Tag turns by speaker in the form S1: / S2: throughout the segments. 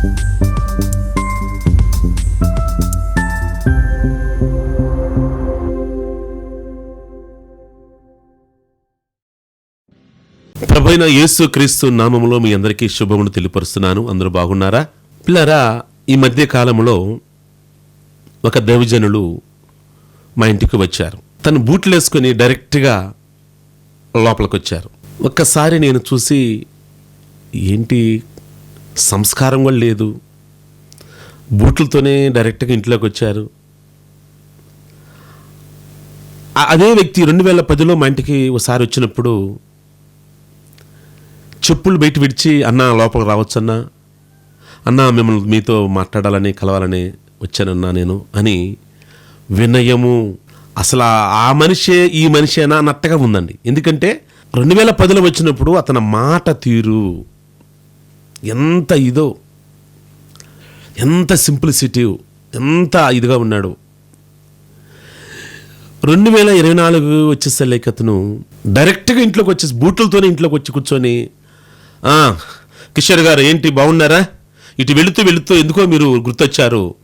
S1: ప్రభైన యేసు క్రీస్తు నామములో మీ అందరికీ శుభమును తెలియపరుస్తున్నాను. అందరూ బాగున్నారా? పిల్లరా ఈ మధ్య కాలంలో ఒక దైవజనులు మా ఇంటికి వచ్చారు. తను బూట్లు వేసుకొని డైరెక్ట్గా లోపలికి వచ్చారు ఒక్కసారి నేను చూసి ఏంటి సంస్కారం కూడా లేదు. బూట్లతోనే డైరెక్ట్గా ఇంట్లోకి వచ్చారు. అదే వ్యక్తి రెండు వేల పదిలో మా ఇంటికి ఒకసారి వచ్చినప్పుడు చెప్పులు బయట విడిచి అన్న లోపలికి రావచ్చన్నా అన్న మిమ్మల్ని మీతో మాట్లాడాలని కలవాలని వచ్చానన్నా నేను అని వినయము. అసలు ఆ- ఆ మనిషే ఈ మనిషేనా అన్నట్టుగా ఉందండి. ఎందుకంటే రెండు వేల పదిలో వచ్చినప్పుడు అతని మాట తీరు ఎంత ఇదో ఎంత సింప్లిసిటీ ఎంత ఇదిగా ఉన్నాడు. రెండు వేల ఇరవై నాలుగు వచ్చేసరికి అతను డైరెక్ట్గా ఇంట్లోకి వచ్చేసి బూట్లతోనే ఇంట్లోకి వచ్చి కూర్చొని కిషోర్ గారు ఏంటి బాగున్నారా? ఇటు వెళుతూ వెళుతూ ఎందుకో మీరు గుర్తొచ్చారు?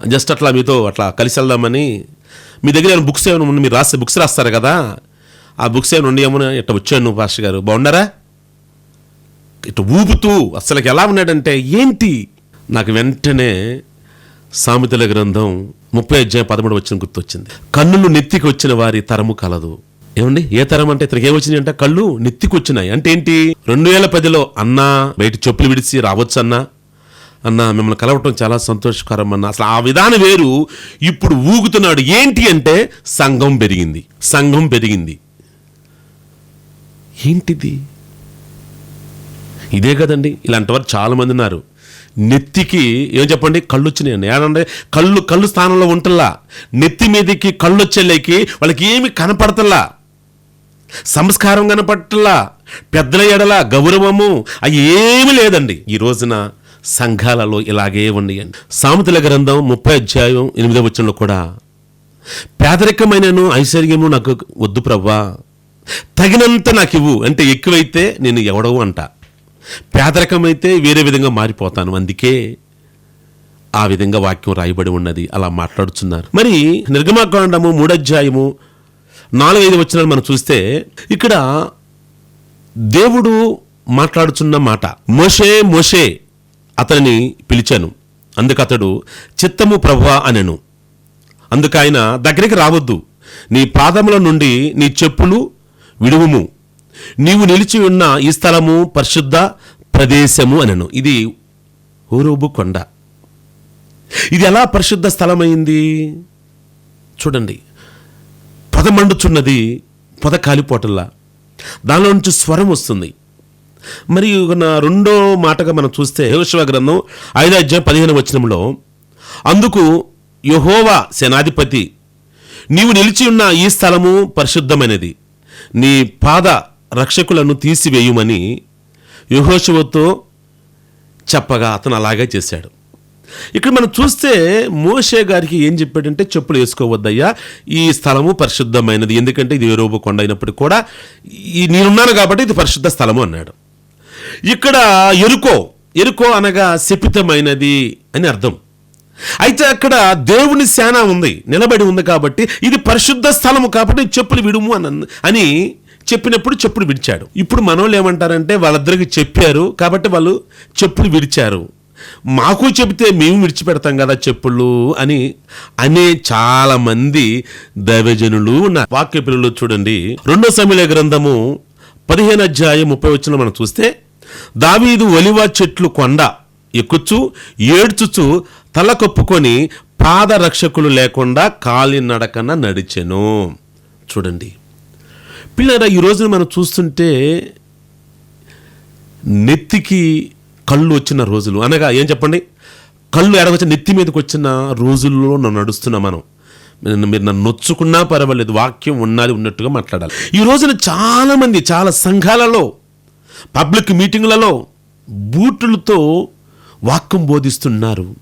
S1: జస్ట్ అట్లా మీతో అట్లా కలిసి వెళ్దామని మీ దగ్గర ఏమైనా బుక్స్ ఏమైనా ఉన్న మీరు రాస్తే బుక్స్ రాస్తారు కదా? ఆ బుక్స్ ఏమైనా ఉన్నాయేమో ఇట్లా వచ్చాను పాస్టర్ గారు? బాగున్నారా? ఇటు ఊపుతూ అసలు ఎలా ఉన్నాడంటే ఏంటి? నాకు వెంటనే సామెతల గ్రంథం ముప్పై అధ్యాయం పదమూడు వచ్చిన గుర్తొచ్చింది. కన్నులు నెత్తికి వచ్చిన వారి తరము కలదు. ఏమండి? ఏ తరం అంటే ఇతనికి ఏమొచ్చినాయి అంటే? కళ్ళు నెత్తికి వచ్చినాయి అంటే ఏంటి? రెండు వేల పదిలో అన్నా బయట చెప్పులు విడిచి రావచ్చు అన్నా. అన్నా మిమ్మల్ని కలవటం చాలా సంతోషకరం అన్న. అసలు ఆ విధానం వేరు. ఇప్పుడు ఊగుతున్నాడు ఏంటి అంటే సంఘం పెరిగింది. సంఘం పెరిగింది. ఏంటిది? ఇదే కదండి. ఇలాంటి వారు చాలామంది ఉన్నారు నెత్తికి ఏం చెప్పండి? కళ్ళు వచ్చినాయండి ఏమంటే కళ్ళు కళ్ళు స్థానంలో ఉంటల్లా. నెత్తి మీదకి కళ్ళు వచ్చేలేకి వాళ్ళకి ఏమి కనపడతల్లా. సంస్కారం కనపడటల్లా పెద్దల ఎడల గౌరవము. అవి ఏమి లేదండి. ఈ రోజున సంఘాలలో ఇలాగే ఉన్నాయండి సామెతల గ్రంథం ముప్పై అధ్యాయం ఎనిమిదో వచనంలో కూడా పేదరికమైనను ఐశ్వర్యము నాకు వద్దు ప్రవ్వా. తగినంత నాకు ఇవ్వు అంటే ఎక్కువైతే నేను ఎవడవు అంట. పేదరికమైతే వేరే విధంగా మారిపోతాను. అందుకే ఆ విధంగా వాక్యం రాయబడి ఉన్నది. అలా మాట్లాడుతున్నారు మరి నిర్గమాకాండము మూడధ్యాయము నాలుగైదు వచ్చిన మనం చూస్తే ఇక్కడ దేవుడు మాట్లాడుచున్న మాట మోషే మోషే అతనిని పిలిచాను. అందుకు అతడు చిత్తము ప్రభువా అనెను. అందుకు ఆయన దగ్గరికి రావద్దు. నీ పాదముల నుండి నీ చెప్పులు విడువుము. నీవు నిలిచి ఉన్న ఈ స్థలము పరిశుద్ధ ప్రదేశము అనను. ఇది ఊరుబు కొండ. ఇది ఎలా పరిశుద్ధ స్థలమైంది? చూడండి. పొద మండుచున్నది పొద కాలిపోటల్లా దానిలో నుంచి స్వరం వస్తుంది. మరి రెండో మాటగా మనం చూస్తే యోశివ గ్రంథం ఐదో అధ్యాయం పదిహేను వచనంలో అందుకు యహోవా సేనాధిపతి నీవు నిలిచి ఉన్న ఈ స్థలము పరిశుద్ధమైనది. నీ పాద రక్షకులను తీసివేయమని యహోశవతో చెప్పగా అతను అలాగే చేశాడు. ఇక్కడ మనం చూస్తే మోషే గారికి ఏం చెప్పాడంటే చెప్పులు వేసుకోవద్దయ్యా ఈ స్థలము పరిశుద్ధమైనది. ఎందుకంటే ఇది ఏరోబు కొండ అయినప్పటికీ కూడా ఈ నేనున్నాను కాబట్టి ఇది పరిశుద్ధ స్థలము అన్నాడు. ఇక్కడ ఎరుకో ఎరుకో అనగా శపితమైనది అని అర్థం. అయితే అక్కడ దేవుని సేన ఉంది నిలబడి ఉంది కాబట్టి ఇది పరిశుద్ధ స్థలము కాబట్టి చెప్పులు విడుము అని అని చెప్పినప్పుడు చెప్పుడు విడిచాడు. ఇప్పుడు మనోళ్ళు ఏమంటారంటే వాళ్ళిద్దరికి చెప్పారు కాబట్టి వాళ్ళు చెప్పులు విడిచారు. మాకు చెబితే మేము విడిచిపెడతాం కదా చెప్పులు అని అనే చాలా మంది దైవజనులు ఉన్నారు. వాక్య పిల్లలు చూడండి. రెండో సమయ గ్రంథము పదిహేను అధ్యాయం ముప్పై వచ్చిన మనం చూస్తే దావీదు ఒలివ చెట్లు కొండ ఎక్కుచు ఏడ్చుచు తల కప్పుకొని పాదరక్షకులు లేకుండా కాలినడకన నడిచెను. చూడండి. పిల్లరా ఈ రోజున మనం చూస్తుంటే నెత్తికి కళ్ళు వచ్చిన రోజులు. అనగా ఏం చెప్పండి? కళ్ళు ఎడగొచ్చిన నెత్తి మీదకి వచ్చిన రోజుల్లో నన్ను నడుస్తున్నా మనం. మీరు నన్ను నొచ్చుకున్నా పర్వాలేదు వాక్యం ఉన్నది ఉన్నట్టుగా మాట్లాడాలి. ఈ రోజున చాలామంది చాలా సంఘాలలో పబ్లిక్ మీటింగులలో బూటులతో వాక్యం బోధిస్తున్నారు.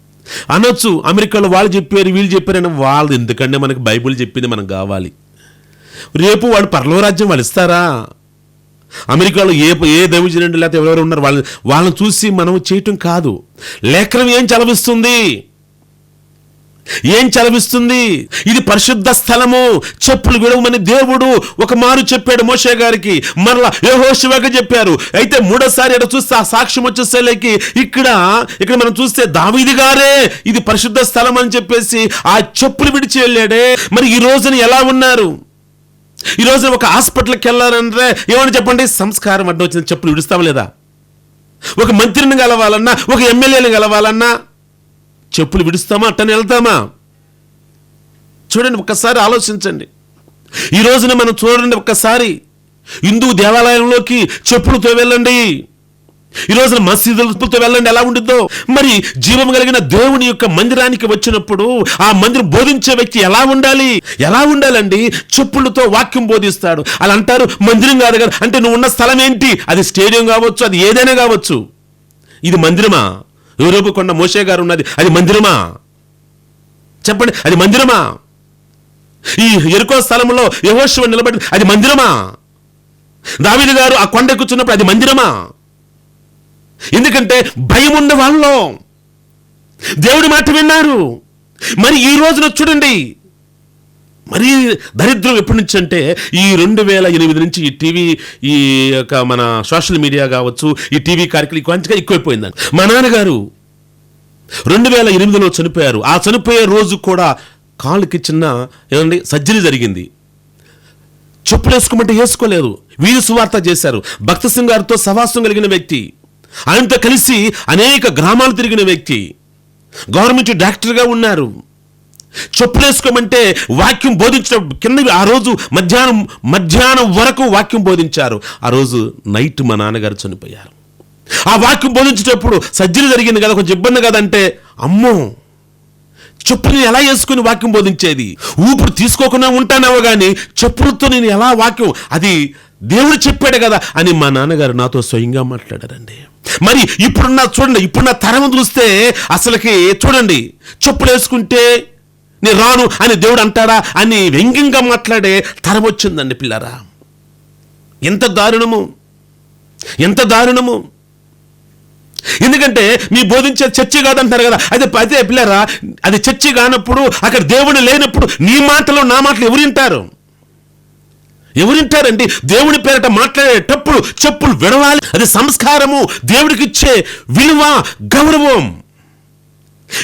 S1: అనొచ్చు అమెరికాలో వాళ్ళు చెప్పారు వీళ్ళు చెప్పారని వాళ్ళు ఎందుకంటే మనకి బైబిల్ చెప్పింది మనకు కావాలి. రేపు వాడు పర్లవరాజ్యం వాళ్ళు ఇస్తారా? అమెరికాలో ఏ ఏ దైవజనుడు లేకపోతే ఎవరెవరు ఉన్నారు? వాళ్ళని వాళ్ళని చూసి మనం చేయటం కాదు. లేఖనం ఏం చలవిస్తుంది ఏం చలవిస్తుంది ఇది పరిశుద్ధ స్థలము. చెప్పులు విడవమని దేవుడు ఒక మారు చెప్పాడు మోషే గారికి. మరలా యహోశివగా చెప్పారు. అయితే మూడోసారి ఇక్కడ చూస్తే ఆ సాక్ష్యం వచ్చేసేలేకి ఇక్కడ ఇక్కడ మనం చూస్తే దావీది గారే ఇది పరిశుద్ధ స్థలం అని చెప్పేసి ఆ చెప్పులు విడిచి వెళ్ళాడే. మరి ఈ రోజున ఎలా ఉన్నారు? ఈ రోజున ఒక హాస్పిటల్కి వెళ్ళాలంటే ఏమని చెప్పండి? సంస్కారం అడ్డు వచ్చిన చెప్పులు విడుస్తాం లేదా? ఒక మంత్రిని కలవాలన్నా ఒక ఎమ్మెల్యేని కలవాలన్నా చెప్పులు విడుస్తామా? అట్టని వెళ్తామా? చూడండి ఒక్కసారి ఆలోచించండి. ఈ రోజున మనం చూడండి ఒక్కసారి. హిందూ దేవాలయంలోకి చెప్పులతో వెళ్ళండి. ఈ రోజున మసీదులతో వెళ్ళండి. ఎలా ఉండిద్దో మరి జీవం కలిగిన దేవుని యొక్క మందిరానికి వచ్చినప్పుడు ఆ మందిరం బోధించే వ్యక్తి ఎలా ఉండాలి? ఎలా ఉండాలండి? చెప్పులతో వాక్యం బోధిస్తాడు. అలా అంటారు మందిరం కాదు కదా. అంటే నువ్వు ఉన్న స్థలం ఏంటి? అది స్టేడియం కావచ్చు అది ఏదైనా కావచ్చు. ఇది మందిరమా? యూరోపు కొండ మోషే గారు ఉన్నది. అది మందిరమా? చెప్పండి అది మందిరమా? ఈ ఎరుకో స్థలంలో యహోశివ నిలబడి అది మందిరమా? దావిడి గారు ఆ కొండ కూర్చున్నప్పుడు అది మందిరమా? ఎందుకంటే భయం ఉన్న వాళ్ళు. దేవుడి మాట విన్నారు. మరి ఈ రోజున చూడండి. మరి దరిద్రం ఎప్పటి నుంచి అంటే ఈ రెండు వేల ఎనిమిది నుంచి ఈ టీవీ ఈ యొక్క మన సోషల్ మీడియా కావచ్చు ఈ టీవీ కార్యక్రమం కొంచెంగా ఎక్కువైపోయిందండి. మా నాన్నగారు రెండు వేల ఎనిమిదిలో చనిపోయారు. ఆ చనిపోయే రోజు కూడా కాళ్ళకి చిన్న ఏమండి సర్జరీ జరిగింది. చెప్పులు వేసుకోమంటే వేసుకోలేదు వీరు సువార్త చేశారు. భక్త సింగ్ గారితో సవాసం కలిగిన వ్యక్తి. ఆయనతో కలిసి అనేక గ్రామాలు తిరిగిన వ్యక్తి. గవర్నమెంట్ డాక్టర్గా ఉన్నారు. చెప్పులు వేసుకోమంటే వాక్యం బోధించడం కింద ఆ రోజు మధ్యాహ్నం మధ్యాహ్నం వరకు వాక్యం బోధించారు. ఆ రోజు నైట్ మా నాన్నగారు చనిపోయారు. ఆ వాక్యం బోధించేటప్పుడు సర్జరీ జరిగింది కదా కొంచెం ఇబ్బంది కదంటే అమ్మో! చెప్పుని ఎలా వేసుకుని వాక్యం బోధించేది? ఊపిరి తీసుకోకుండా ఉంటానేమో కానీ చెప్పులతో నేను ఎలా వాక్యం అది దేవుడు చెప్పాడు కదా అని మా నాన్నగారు నాతో స్వయంగా మాట్లాడారండి. మరి ఇప్పుడున్న చూడండి ఇప్పుడున్న తరం చూస్తే అసలుకి చూడండి చెప్పులు వేసుకుంటే నేను రాను అని దేవుడు అంటాడా అని వ్యంగ్యంగా మాట్లాడే తరం వచ్చిందండి పిల్లరా. ఎంత దారుణము ఎంత దారుణము. ఎందుకంటే మీ బోధించే చర్చి కాదంటారు కదా. అదే అదే పిల్లరా అది చర్చి కానప్పుడు అక్కడ దేవుడు లేనప్పుడు నీ మాటలు నా మాటలు ఎవరు వింటారు? ఎవరు వింటారండి దేవుని పేరట మాట్లాడేటప్పుడు చెప్పులు విడవాలి. అది సంస్కారము. దేవుడికి ఇచ్చే విలువ గౌరవం.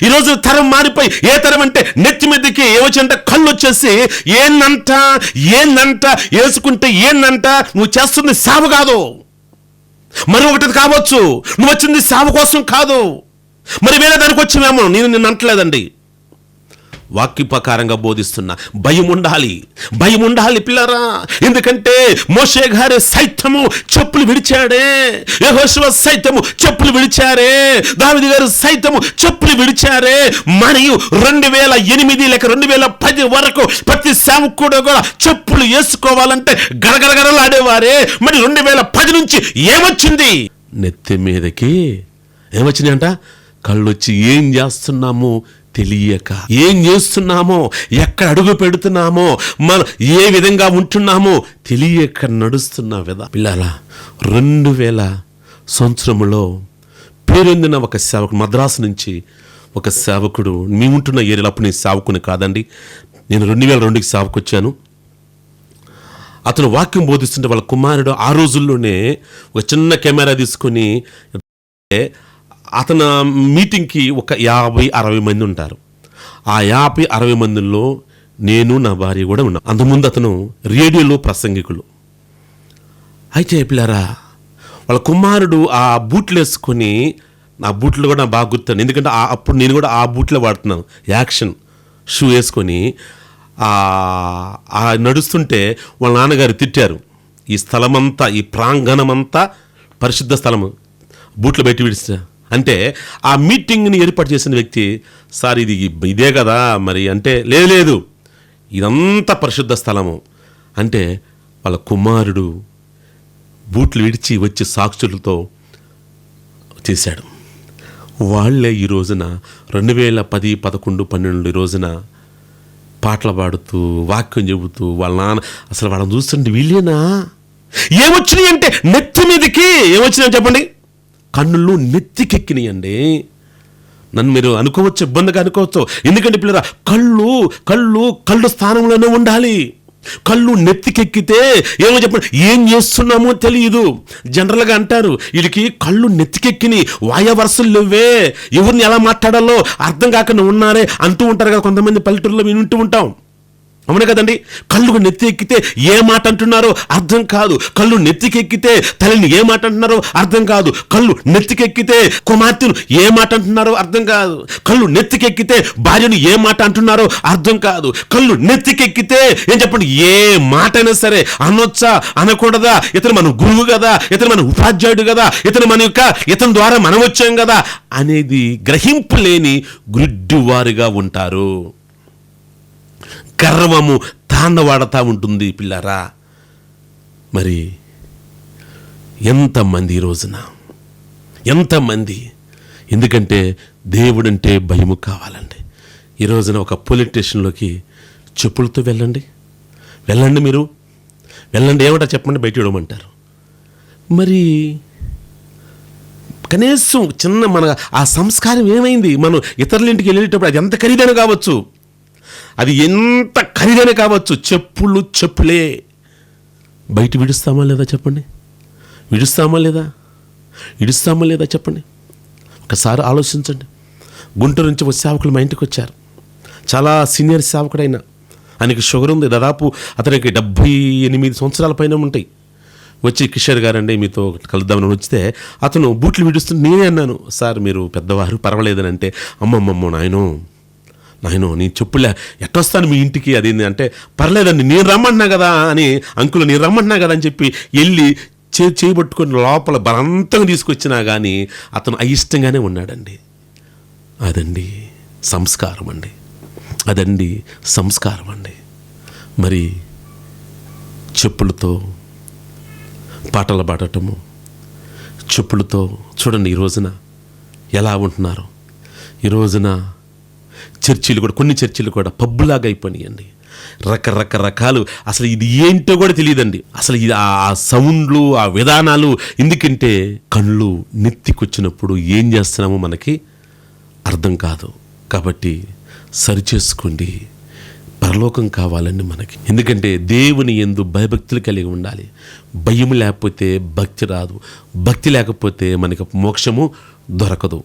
S1: ఈరోజు తరం మారిపోయి ఏ తరం అంటే నెత్తి మీదకి ఏవచ్చంట కళ్ళు వచ్చేసి ఏందంట? ఏందంట? వేసుకుంటే ఏందంట? నువ్వు చేస్తుంది సేవ కాదు. మరి ఒకటి కావచ్చు. నువ్వు వచ్చింది సేవ కోసం కాదు. మరి వేరే దానికి వచ్చేమేమో నేను నిన్ను అంటలేదండి. వాక్య ప్రకారంగా బోధిస్తున్నా. భయం ఉండాలి భయం ఉండాలి పిల్లరా. ఎందుకంటే మోషే గారు సైత్యము చెప్పులు విడిచాడే. యహోశివ సైత్యము చెప్పులు విడిచారే. దావిది గారు సైతము చెప్పులు విడిచారే. మరియు రెండు వేల ఎనిమిది లేక రెండు వేల పది వరకు ప్రతి సేవకుడు కూడా చెప్పులు వేసుకోవాలంటే గడగడగడలాడేవారే. మరి రెండు వేల పది నుంచి ఏమొచ్చింది? నెత్తి మీదకి ఏమొచ్చినాయి అంట కళ్ళొచ్చి ఏం చేస్తున్నాము? తెలియక ఏం చేస్తున్నామో ఎక్కడ అడుగు పెడుతున్నామో మనం ఏ విధంగా ఉంటున్నామో తెలియక నడుస్తున్న విధ పిల్లల రెండు వేల సంవత్సరంలో పేరొందిన ఒక సేవకుడు మద్రాసు నుంచి ఒక సేవకుడు మీ ఉంటున్న ఏరియాలో అప్పుడు నేను సేవకుని కాదండి నేను రెండు వేల రెండుకి సేవకు వచ్చాను అతను వాక్యం బోధిస్తుంటే వాళ్ళ కుమారుడు ఆ రోజుల్లోనే ఒక చిన్న కెమెరా తీసుకొని అతను మీటింగ్కి ఒక యాభై అరవై మంది ఉంటారు. ఆ యాభై అరవై మందిలో నేను నా భార్య కూడా ఉన్నాం. అంతకుముందు అతను రేడియోలో ప్రసంగికులు. అయితే పిల్లరా వాళ్ళ కుమారుడు ఆ బూట్లు వేసుకొని నా బూట్లు కూడా నాకు బాగా గుర్తాను ఎందుకంటే ఆ- అప్పుడు నేను కూడా ఆ బూట్లో వాడుతున్నాను. యాక్షన్. షూ వేసుకొని ఆ నడుస్తుంటే వాళ్ళ నాన్నగారు తిట్టారు. ఈ స్థలమంతా ఈ ప్రాంగణమంతా పరిశుద్ధ స్థలము. బూట్లు పెట్టి విడిచా అంటే ఆ మీటింగ్ని ఏర్పాటు చేసిన వ్యక్తి సార్ ఇది ఇదే కదా మరి అంటే లేదు లేదు ఇదంతా పరిశుద్ధ స్థలము. అంటే వాళ్ళ కుమారుడు బూట్లు విడిచి వచ్చి సాక్షులతో చేశాడు. వాళ్ళే ఈ రోజున రెండు వేల పది పదకొండు పన్నెండు ఈ రోజున పాటలు పాడుతూ వాక్యం చెబుతూ వాళ్ళ నాన్న అసలు వాళ్ళని చూస్తుంటే వీళ్ళేనా? ఏమొచ్చినాయి అంటే నెత్తి మీదకి ఏమొచ్చినాయి చెప్పండి? కన్నులు నెత్తికెక్కినాయండి. నన్ను మీరు అనుకోవచ్చు ఇబ్బందిగా అనుకోవచ్చు. ఎందుకంటే పిల్లరా కళ్ళు కళ్ళు కళ్ళు స్థానంలోనే ఉండాలి. కళ్ళు నెత్తికెక్కితే ఏమో చెప్పండి ఏం చేస్తున్నామో తెలియదు జనరల్గా అంటారు వీడికి కళ్ళు నెత్తికెక్కిని వాయవరసలు లేవే ఎవరిని ఎలా మాట్లాడాలో అర్థం కాకుండా ఉన్నారే అంటూ ఉంటారు కదా కొంతమంది పల్లెటూరులో వింటూ ఉంటాం. అవును కదండి? కళ్ళు నెత్తికెక్కితే ఏ మాట అంటున్నారో అర్థం కాదు. కళ్ళు నెత్తికెక్కితే తల్లిని ఏ మాట అంటున్నారో అర్థం కాదు. కళ్ళు నెత్తికెక్కితే కుమార్తెను ఏ మాట అంటున్నారో అర్థం కాదు. కళ్ళు నెత్తికెక్కితే భార్యను ఏ మాట అంటున్నారో అర్థం కాదు. కళ్ళు నెత్తికెక్కితే ఏం చెప్పండి? ఏ మాట అయినా సరే అనొచ్చా? అనకూడదా? ఇతను మన గురువు కదా? ఇతను మన ఉపాధ్యాయుడు కదా? ఇతను మన యొక్క ఇతని ద్వారా మనం వచ్చాం కదా? అనేది గ్రహింపు లేని గుడ్డివారుగా ఉంటారు. గర్వము తాండవాడతా ఉంటుంది పిల్లరా. మరి ఎంతమంది ఈ రోజున? ఎంతమంది? ఎందుకంటే దేవుడంటే భయము కావాలండి. ఈ రోజున ఒక పోలీస్ స్టేషన్లోకి చెప్పులతో వెళ్ళండి. వెళ్ళండి మీరు. వెళ్ళండి ఏమిటో చెప్పండి బయట ఇవ్వమంటారు మరి కనీసం చిన్న మన ఆ సంస్కారం ఏమైంది? మనం ఇతరుల ఇంటికి వెళ్ళేటప్పుడు అది ఎంత ఖరీదైన కావచ్చు? అది ఎంత ఖరీదైన కావచ్చు? చెప్పులు చెప్పులే. బయట విడుస్తామా లేదా చెప్పండి? విడుస్తామా లేదా? ఇడుస్తామా లేదా చెప్పండి? ఒకసారి ఆలోచించండి. గుంటూరు నుంచి ఒక సేవకులు మా ఇంటికి వచ్చారు. చాలా సీనియర్ సేవకుడైన. ఆయనకి షుగర్ ఉంది. దాదాపు అతనికి డెబ్భై ఎనిమిది సంవత్సరాల పైన ఉంటాయి. వచ్చి కిషోర్ గారండి మీతో కలుద్దామని వచ్చితే అతను బూట్లు విడుస్తుంటే నేనే అన్నాను. సార్ మీరు పెద్దవారు పర్వాలేదని అంటే అమ్మమ్మమ్మ నాయనో నేను నీ చెప్పులే. ఎట్టొస్తాను మీ ఇంటికి? అది అంటే పర్లేదండి నేను రమ్మంటున్నా కదా అని అంకులు నేను రమ్మంటున్నా కదా అని చెప్పి వెళ్ళి చే చేయబట్టుకుని లోపల బలంతంగా తీసుకొచ్చినా కానీ అతను అయిష్టంగానే ఉన్నాడండి. అదండి సంస్కారం అండి. అదండి సంస్కారం అండి. మరి చెప్పులతో పాటలు పాడటము చెప్పులతో చూడండి ఈ రోజున ఎలా ఉంటున్నారు. ఈ రోజున చర్చిలు కూడా కొన్ని చర్చిలు కూడా పబ్బులాగా అయిపోయినాయండి. రకరకరకాలు. అసలు ఇది ఏంటో కూడా తెలియదండి. అసలు ఇది ఆ సౌండ్లు ఆ విధానాలు ఎందుకంటే కళ్ళు నెత్తికొచ్చినప్పుడు ఏం చేస్తున్నామో మనకి అర్థం కాదు. కాబట్టి సరిచేసుకోండి. పరలోకం కావాలండి మనకి. ఎందుకంటే దేవుని ఎందు భయభక్తులు కలిగి ఉండాలి. భయం లేకపోతే భక్తి రాదు. భక్తి లేకపోతే మనకి మోక్షము దొరకదు.